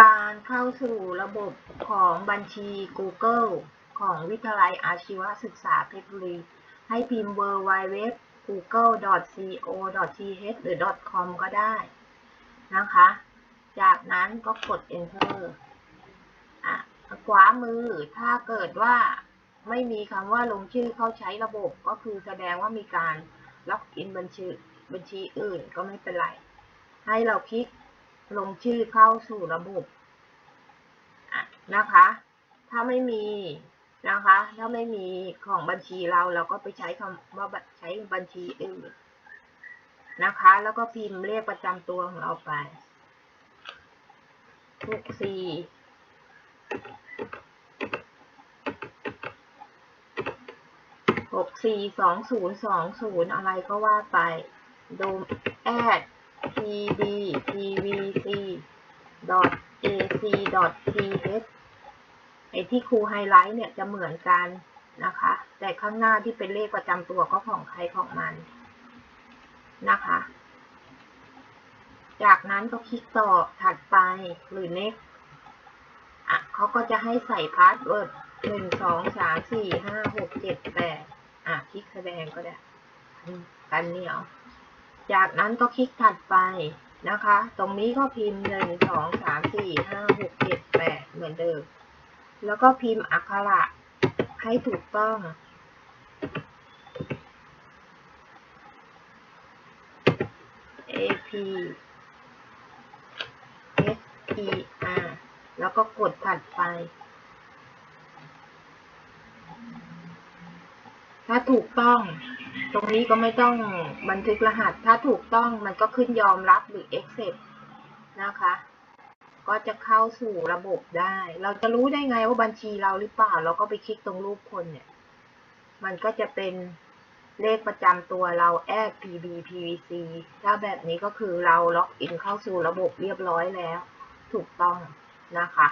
การเข้าสู่ระบบของบัญชี Google ของวิทยาลัยอาชีวศึกษาเพชรบุรี ให้พิมพ์ www google.co.th หรือ .com ก็ได้นะคะ จากนั้นก็กด enter อะขวามือถ้าเกิดว่าไม่มีคำว่าลงชื่อเข้าใช้ระบบก็คือแสดงว่ามีการล็อกอินบัญชีบัญชีอื่นก็ไม่เป็นไร ให้เราคลิก ลงชื่อเข้าสู่ระบบะนะคะ ถ้าไม่มีนะคะ ถ้าไม่มีของบัญชีเราเราก็ไปใช้คำว่าใช้บัญชีอื่นนะคะ แล้วก็พิมพ์เลขประจำตัวของเราไปหกสี่หกสี่สองศูนย์สองศูนย์อะไรก็ว่าไป โดมแอด pdpvc ac th ไอ้ที่ครูไฮไลท์เนี่ยจะเหมือนกันนะคะ แต่ข้างหน้าที่เป็นเลขประจำตัวก็ของใครของมันนะคะ จากนั้นก็คลิกต่อถัดไปหรือ next อะเขาก็จะให้ใส่พาสเวิร์ดหนึ่งสองสามสี่ห้าหกเจ็ดแปดอะคลิกแสดงก็ได้กันเหนียว จากนั้นก็คลิกถัดไปนะคะ ตรงนี้ก็พิมพ์หนึ่งสองสามสี่ห้าหกเจ็ดแปดเหมือนเดิม แล้วก็พิมพ์อักขระให้ถูกต้อง A P S E R แล้วก็กดถัดไป ถ้าถูกต้อง ตรงนี้ก็ไม่ต้องบันทึกรหัส ถ้าถูกต้องมันก็ขึ้นยอมรับหรือ accept นะคะ ก็จะเข้าสู่ระบบได้ เราจะรู้ได้ไงว่าบัญชีเราหรือเปล่า เราก็ไปคลิกตรงรูปคนเนี่ย มันก็จะเป็นเลขประจำตัวเราแอด pb pvc ถ้าแบบนี้ก็คือเราล็อกอินเข้าสู่ระบบเรียบร้อยแล้ว ถูกต้องนะคะ